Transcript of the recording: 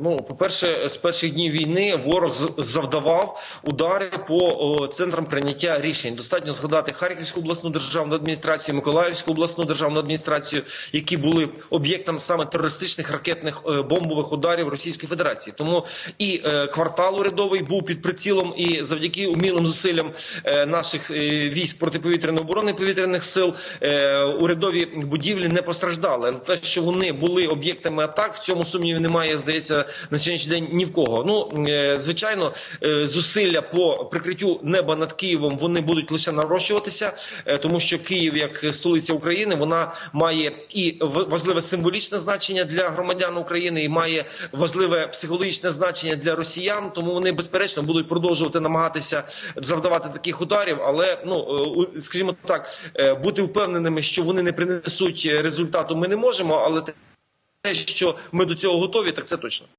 Ну, по-перше, з перших днів війни ворог завдавав удари по центрам прийняття рішень. Достатньо згадати Харківську обласну державну адміністрацію, Миколаївську обласну державну адміністрацію, які були об'єктом саме терористичних ракетних е, бомбових ударів Російської Федерації. Тому і е, квартал урядовий був під прицілом, і завдяки умілим зусиллям е, наших військ протиповітряної оборони повітряних сил урядові будівлі не постраждали. Те, що вони були об'єктами атак, в цьому сумнівів немає, здається, на сьогоднішній день ні в кого. Ну е, звичайно, е, зусилля по прикриттю неба над Києвом вони будуть лише нарощуватися, е, тому що Київ, як столиця України, вона має і важливе символічне значення для громадян України, і має важливе психологічне значення для росіян. Тому вони безперечно будуть продовжувати намагатися завдавати таких ударів. Але ну скажімо так, бути впевненими, що вони не принесуть результату, ми не можемо. Але те, що ми до цього готові, так це точно.